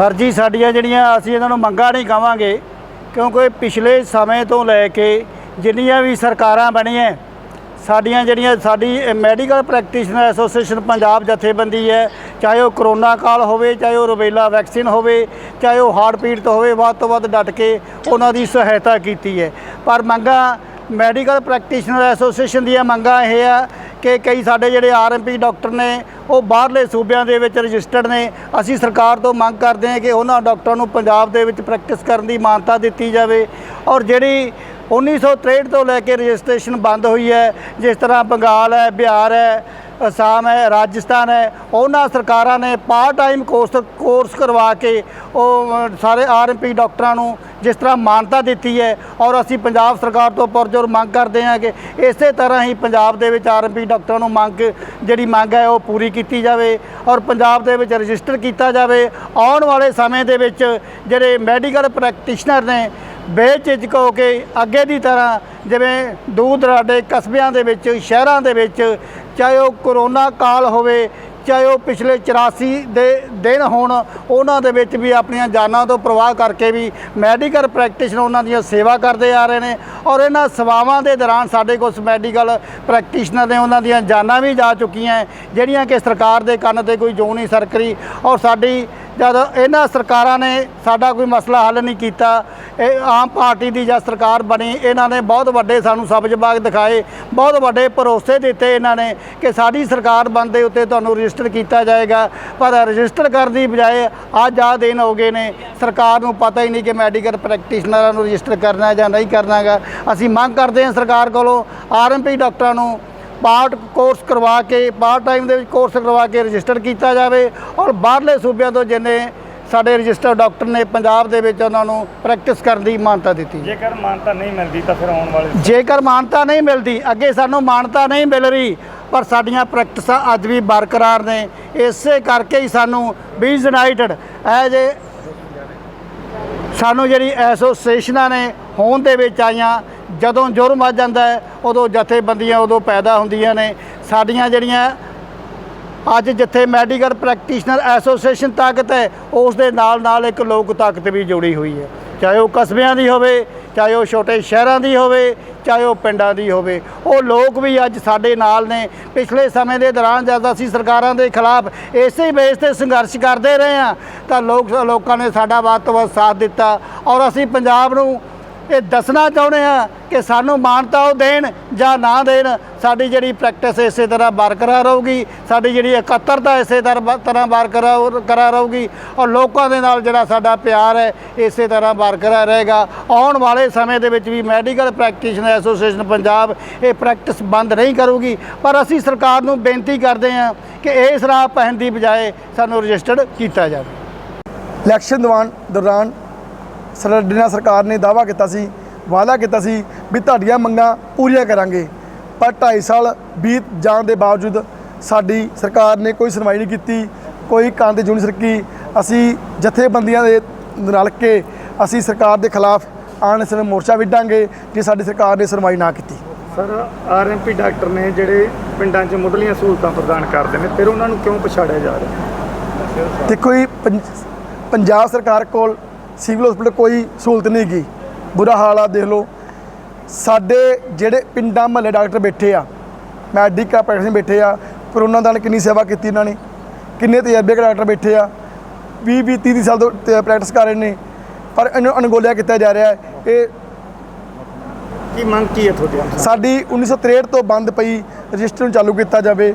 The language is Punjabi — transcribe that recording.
ਸਰ ਜੀ ਸਾਡੀਆਂ ਜਿਹੜੀਆਂ ਅਸੀਂ ਇਹਨਾਂ ਨੂੰ ਮੰਗਾਂ ਨਹੀਂ ਕਵਾਂਗੇ ਕਿਉਂਕਿ ਪਿਛਲੇ ਸਮੇਂ ਤੋਂ ਲੈ ਕੇ ਜਿੰਨੀਆਂ ਵੀ ਸਰਕਾਰਾਂ ਬਣੀਆਂ, ਸਾਡੀਆਂ ਜਿਹੜੀਆਂ ਸਾਡੀ ਮੈਡੀਕਲ ਪ੍ਰੈਕਟੀਸ਼ਨਰ ਐਸੋਸੀਏਸ਼ਨ ਪੰਜਾਬ ਜਥੇਬੰਦੀ ਹੈ, ਚਾਹੇ ਉਹ ਕਰੋਨਾ ਕਾਲ ਹੋਵੇ, ਚਾਹੇ ਉਹ ਰੁਬੇਲਾ ਵੈਕਸੀਨ ਹੋਵੇ, ਚਾਹੇ ਉਹ ਹਾਰਟ ਪੀੜ ਤੋਂ ਹੋਵੇ, ਵੱਧ ਤੋਂ ਵੱਧ ਡਟ ਕੇ ਉਹਨਾਂ ਦੀ ਸਹਾਇਤਾ ਕੀਤੀ ਹੈ। ਪਰ ਮੰਗਾਂ ਮੈਡੀਕਲ ਪ੍ਰੈਕਟੀਸ਼ਨਰ ਐਸੋਸੀਏਸ਼ਨ ਦੀਆਂ ਮੰਗਾਂ ਇਹ ਆ ਕਿ ਕਈ ਸਾਡੇ ਜਿਹੜੇ ਆਰਐਮਪੀ ਡਾਕਟਰ ਨੇ ਉਹ ਬਾਹਰਲੇ ਸੂਬਿਆਂ ਦੇ ਵਿੱਚ ਰਜਿਸਟਰਡ ਨੇ। ਅਸੀਂ ਸਰਕਾਰ ਤੋਂ ਮੰਗ ਕਰਦੇ ਹਾਂ ਕਿ ਉਹਨਾਂ ਡਾਕਟਰਾਂ ਨੂੰ ਪੰਜਾਬ ਦੇ ਵਿੱਚ ਪ੍ਰੈਕਟਿਸ ਕਰਨ ਦੀ ਮਾਨਤਾ ਦਿੱਤੀ ਜਾਵੇ। ਔਰ ਜਿਹੜੀ 1963 ਤੋਂ ਲੈ ਕੇ ਰਜਿਸਟ੍ਰੇਸ਼ਨ ਬੰਦ ਹੋਈ ਹੈ ਜਿਸ ਤਰ੍ਹਾਂ ਬੰਗਾਲ ਹੈ ਬਿਹਾਰ ਹੈ ਅਸਾਮ ਹੈ ਰਾਜਸਥਾਨ ਹੈ ਉਹਨਾਂ ਸਰਕਾਰਾਂ ਨੇ ਪਾਰਟ ਟਾਈਮ ਕੋਰਸ ਕੋਰਸ ਕਰਵਾ ਕੇ ਉਹ ਅ, ਸਾਰੇ ਆਰਐਮਪੀ ਡਾਕਟਰਾਂ ਨੂੰ ਜਿਸ ਤਰ੍ਹਾਂ ਮਾਨਤਾ ਦਿੱਤੀ ਹੈ ਔਰ ਅਸੀਂ ਪੰਜਾਬ ਸਰਕਾਰ ਤੋਂ ਪੁਰਜੋਰ ਮੰਗ ਕਰਦੇ ਹਾਂ ਕਿ ਇਸੇ ਤਰ੍ਹਾਂ ਹੀ ਪੰਜਾਬ ਦੇ ਵਿੱਚ ਆਰਐਮਪੀ ਡਾਕਟਰਾਂ ਨੂੰ ਮੰਗ, ਜਿਹੜੀ ਮੰਗ ਹੈ ਉਹ ਪੂਰੀ ਕੀਤੀ ਜਾਵੇ ਔਰ ਪੰਜਾਬ ਦੇ ਵਿੱਚ ਰਜਿਸਟਰ ਕੀਤਾ ਜਾਵੇ। ਆਉਣ ਵਾਲੇ ਸਮੇਂ ਦੇ ਵਿੱਚ ਜਿਹੜੇ ਮੈਡੀਕਲ ਪ੍ਰੈਕਟੀਸ਼ਨਰ ਨੇ, ਬੇਝਿਜਕ ਹੋ ਕੇ ਅੱਗੇ ਦੀ ਤਰ੍ਹਾਂ ਜਿਵੇਂ ਦੂਰ ਦਰਾਡੇ ਕਸਬਿਆਂ ਦੇ ਵਿੱਚ, ਸ਼ਹਿਰਾਂ ਦੇ ਵਿੱਚ, ਚਾਹੇ ਉਹ ਕਰੋਨਾ ਕਾਲ ਹੋਵੇ ਚਾਹੇ ਉਹ ਪਿਛਲੇ 84 ਦੇ ਦਿਨ ਹੋਣ, ਉਹਨਾਂ ਦੇ ਵਿੱਚ ਵੀ ਆਪਣੀਆਂ ਜਾਨਾਂ ਤੋਂ ਪ੍ਰਵਾਹ ਕਰਕੇ ਵੀ ਮੈਡੀਕਲ ਪ੍ਰੈਕਟੀਸ਼ਨਰ ਉਹਨਾਂ ਦੀਆਂ ਸੇਵਾ ਕਰਦੇ ਆ ਰਹੇ ਨੇ ਔਰ ਇਹਨਾਂ ਸੇਵਾਵਾਂ ਦੇ ਦੌਰਾਨ ਸਾਡੇ ਕੋਲ ਮੈਡੀਕਲ ਪ੍ਰੈਕਟੀਸ਼ਨਰ ਨੇ ਉਹਨਾਂ ਦੀਆਂ ਜਾਨਾਂ ਵੀ ਜਾ ਚੁੱਕੀਆਂ ਜਿਹੜੀਆਂ ਕਿ ਸਰਕਾਰ ਦੇ ਕੰਨ ਤੇ ਕੋਈ ਜੂ ਨਹੀਂ ਸਰਕਰੀ ਔਰ ਸਾਡੀ ਜਦ ਇਹਨਾਂ ਸਰਕਾਰਾਂ ਨੇ ਸਾਡਾ ਕੋਈ ਮਸਲਾ ਹੱਲ ਨਹੀਂ ਕੀਤਾ, ਇਹ ਆਮ ਪਾਰਟੀ ਦੀ ਜਾਂ ਸਰਕਾਰ ਬਣੀ, ਇਹਨਾਂ ਨੇ ਬਹੁਤ ਵੱਡੇ ਸਾਨੂੰ ਸਬਜ਼ ਬਾਗ ਦਿਖਾਏ, ਬਹੁਤ ਵੱਡੇ ਭਰੋਸੇ ਦਿੱਤੇ ਇਹਨਾਂ ਨੇ ਕਿ ਸਾਡੀ ਸਰਕਾਰ ਬਣਦੇ ਉੱਤੇ ਤੁਹਾਨੂੰ ਰਜਿਸਟਰ ਕੀਤਾ ਜਾਏਗਾ। ਪਰ ਰਜਿਸਟਰ ਕਰਨ ਦੀ ਬਜਾਏ ਅੱਜ ਆਹ ਦਿਨ ਹੋ ਗਏ ਨੇ, ਸਰਕਾਰ ਨੂੰ ਪਤਾ ਹੀ ਨਹੀਂ ਕਿ ਮੈਡੀਕਲ ਪ੍ਰੈਕਟੀਸ਼ਨਰਾਂ ਨੂੰ ਰਜਿਸਟਰ ਕਰਨਾ ਜਾਂ ਨਹੀਂ ਕਰਨਾਗਾ। ਅਸੀਂ ਮੰਗ ਕਰਦੇ ਹਾਂ ਸਰਕਾਰ ਕੋਲੋਂ, ਆਰਐਮਪੀ ਡਾਕਟਰਾਂ ਨੂੰ ਪਾਰਟ ਕੋਰਸ ਕਰਵਾ ਕੇ ਪਾਰਟ ਟਾਈਮ ਦੇ ਵਿੱਚ ਕੋਰਸ ਕਰਵਾ ਕੇ ਰਜਿਸਟਰ ਕੀਤਾ ਜਾਵੇ ਔਰ ਬਾਹਰਲੇ ਸੂਬਿਆਂ ਤੋਂ ਜਿੰਨੇ ਸਾਡੇ ਰਜਿਸਟਰਡ ਡਾਕਟਰ ਨੇ ਪੰਜਾਬ ਦੇ ਵਿੱਚ ਉਹਨਾਂ ਨੂੰ ਪ੍ਰੈਕਟਿਸ ਕਰਨ ਦੀ ਮਾਨਤਾ ਦਿੱਤੀ। ਜੇਕਰ ਮਾਨਤਾ ਨਹੀਂ ਮਿਲਦੀ ਤਾਂ ਫਿਰ ਆਉਣ ਵਾਲੇ ਜੇਕਰ ਮਾਨਤਾ ਨਹੀਂ ਮਿਲਦੀ ਅੱਗੇ ਸਾਨੂੰ ਮਾਨਤਾ ਨਹੀਂ ਮਿਲ ਰਹੀ ਪਰ ਸਾਡੀਆਂ ਪ੍ਰੈਕਟਿਸਾਂ ਅੱਜ ਵੀ ਬਰਕਰਾਰ ਨੇ। ਇਸੇ ਕਰਕੇ ਹੀ ਸਾਨੂੰ ਬੀਜ਼ ਯੂਨਾਈਟਿਡ ਐਜ ਸਾਨੂੰ ਜਿਹੜੀ ਐਸੋਸੀਏਸ਼ਨਾਂ ਨੇ ਹੋਂਦ ਦੇ ਵਿੱਚ ਆਈਆਂ ਜਦੋਂ ਜੁਰਮ ਆ ਜਾਂਦਾ ਹੈ, ਉਦੋਂ ਜਥੇਬੰਦੀਆਂ ਉਦੋਂ ਪੈਦਾ ਹੁੰਦੀਆਂ ਨੇ। ਸਾਡੀਆਂ ਜਿਹੜੀਆਂ ਅੱਜ ਜਿੱਥੇ ਮੈਡੀਕਲ ਪ੍ਰੈਕਟੀਸ਼ਨਰ ਐਸੋਸੀਏਸ਼ਨ ਤਾਕਤ ਹੈ ਉਸ ਦੇ ਨਾਲ ਨਾਲ ਇੱਕ ਲੋਕ ਤਾਕਤ ਵੀ ਜੁੜੀ ਹੋਈ ਹੈ। ਚਾਹੇ ਉਹ ਕਸਬਿਆਂ ਦੀ ਹੋਵੇ, ਚਾਹੇ ਉਹ ਛੋਟੇ ਸ਼ਹਿਰਾਂ ਦੀ ਹੋਵੇ, ਚਾਹੇ ਉਹ ਪਿੰਡਾਂ ਦੀ ਹੋਵੇ। ਉਹ ਲੋਕ ਵੀ ਅੱਜ ਸਾਡੇ ਨਾਲ ਨੇ। ਪਿਛਲੇ ਸਮੇਂ ਦੇ ਦੌਰਾਨ ਜਦ ਅਸੀਂ ਸਰਕਾਰਾਂ ਦੇ ਖਿਲਾਫ ਇਸੇ ਬੇਸ ਤੇ ਸੰਘਰਸ਼ ਕਰਦੇ ਰਹੇ ਹਾਂ, ਤਾਂ ਲੋਕ ਲੋਕਾਂ ਨੇ ਸਾਡਾ ਵੱਧ ਤੋਂ ਵੱਧ ਸਾਥ ਦਿੱਤਾ ਔਰ ਅਸੀਂ ਪੰਜਾਬ ਨੂੰ ਇਹ ਦੱਸਣਾ ਚਾਹੁੰਦੇ ਆ ਕਿ ਸਾਨੂੰ ਮਾਨਤਾ ਉਹ ਦੇਣ ਜਾਂ ਨਾ ਦੇਣ, ਸਾਡੀ ਜਿਹੜੀ ਪ੍ਰੈਕਟਿਸ ਇਸੇ ਤਰ੍ਹਾਂ ਬਰਕਰਾਰ ਰਹੂਗੀ, ਸਾਡੀ ਜਿਹੜੀ ਇਕੱਤਰਤਾ ਇਸੇ ਤਰ੍ਹਾਂ ਤਰ੍ਹਾਂ ਬਰਕਰਾਰ ਕਰਾਰ ਰਹੂਗੀ ਔਰ ਲੋਕਾਂ ਦੇ ਨਾਲ ਜਿਹੜਾ ਸਾਡਾ ਪਿਆਰ ਹੈ, ਇਸੇ ਤਰ੍ਹਾਂ ਬਰਕਰਾਰ ਰਹੇਗਾ। ਆਉਣ ਵਾਲੇ ਸਮੇਂ ਦੇ ਵਿੱਚ ਵੀ ਮੈਡੀਕਲ ਪ੍ਰੈਕਟੀਸ਼ਨਰ ਐਸੋਸੀਏਸ਼ਨ ਪੰਜਾਬ ਇਹ ਪ੍ਰੈਕਟਿਸ ਬੰਦ ਨਹੀਂ ਕਰੂਗੀ, ਪਰ ਅਸੀਂ ਸਰਕਾਰ ਨੂੰ ਬੇਨਤੀ ਕਰਦੇ ਹਾਂ ਕਿ ਇਸ ਰਾਹ ਪਹਿਨ ਦੀ ਬਜਾਏ ਸਾਨੂੰ ਰਜਿਸਟਰਡ ਕੀਤਾ ਜਾਵੇ। ਇਲੈਕਸ਼ਨ ਦੌਰਾਨ ਦੌਰਾਨ ਸਾਡੀ ਨਾਲ ਸਰਕਾਰ ਨੇ ਦਾਅਵਾ ਕੀਤਾ ਸੀ ਵਾਅਦਾ ਕੀਤਾ ਸੀ ਵੀ ਤੁਹਾਡੀਆਂ ਮੰਗਾਂ ਪੂਰੀਆਂ ਕਰਾਂਗੇ। ਪਰ 2.5 ਸਾਲ ਬੀਤ ਜਾਣ ਦੇ ਬਾਵਜੂਦ ਸਾਡੀ ਸਰਕਾਰ ਨੇ ਕੋਈ ਸੁਣਵਾਈ ਨਹੀਂ ਕੀਤੀ ਕੋਈ ਕੰਨ ਤੇ ਜੂਨ ਸਰਕੀ। ਅਸੀਂ ਜਥੇਬੰਦੀਆਂ ਦੇ ਰਲ ਕੇ ਅਸੀਂ ਸਰਕਾਰ ਦੇ ਖਿਲਾਫ ਆਣ ਸਮੇਂ ਮੋਰਚਾ ਵਿੱਢਾਂਗੇ ਜੇ ਸਾਡੀ ਸਰਕਾਰ ਨੇ ਸੁਣਵਾਈ ਨਾ ਕੀਤੀ। ਸਰ ਆਰਐਮਪੀ ਡਾਕਟਰ ਨੇ ਜਿਹੜੇ ਪਿੰਡਾਂ 'ਚ ਮੁੱਢਲੀਆਂ ਸਹੂਲਤਾਂ ਪ੍ਰਦਾਨ ਕਰਦੇ ਨੇ ਫਿਰ ਉਹਨਾਂ ਨੂੰ ਕਿਉਂ ਪਛਾੜਿਆ ਜਾ ਰਿਹਾ? ਦੇਖੋ ਜੀ ਪੰਜ- ਪੰਜਾਬ ਸਰਕਾਰ ਕੋਲ ਸਿਵਲ ਹਸਪੀਟਲ ਕੋਈ ਸਹੂਲਤ ਨਹੀਂ ਗਈ ਬੁਰਾ ਹਾਲ ਆ ਦੇਖ ਲਓ। ਸਾਡੇ ਜਿਹੜੇ ਪਿੰਡਾਂ ਮਹੱਲੇ ਡਾਕਟਰ ਬੈਠੇ ਆ ਮੈਡੀਕਲ ਪ੍ਰੈਕਟੀਸ਼ਨ ਬੈਠੇ ਆ ਕਰੋਨਾ ਦੌਰਾਨ ਕਿੰਨੀ ਸੇਵਾ ਕੀਤੀ ਇਹਨਾਂ ਨੇ? ਕਿੰਨੇ ਤਜਰਬੇ ਡਾਕਟਰ ਬੈਠੇ ਆ? 20 20 30 ਸਾਲ ਤੋਂ ਪ੍ਰੈਕਟਿਸ ਕਰ ਰਹੇ ਨੇ। ਪਰ ਇਹਨੂੰ ਅਣਗੌਲਿਆ ਕੀਤਾ ਜਾ ਰਿਹਾ ਹੈ। ਇਹ ਕੀ ਮੰਗ ਕੀ ਹੈ ਤੁਹਾਡੀ? ਸਾਡੀ 1963 ਤੋਂ ਬੰਦ ਪਈ ਰਜਿਸਟਰ ਨੂੰ ਚਾਲੂ ਕੀਤਾ ਜਾਵੇ।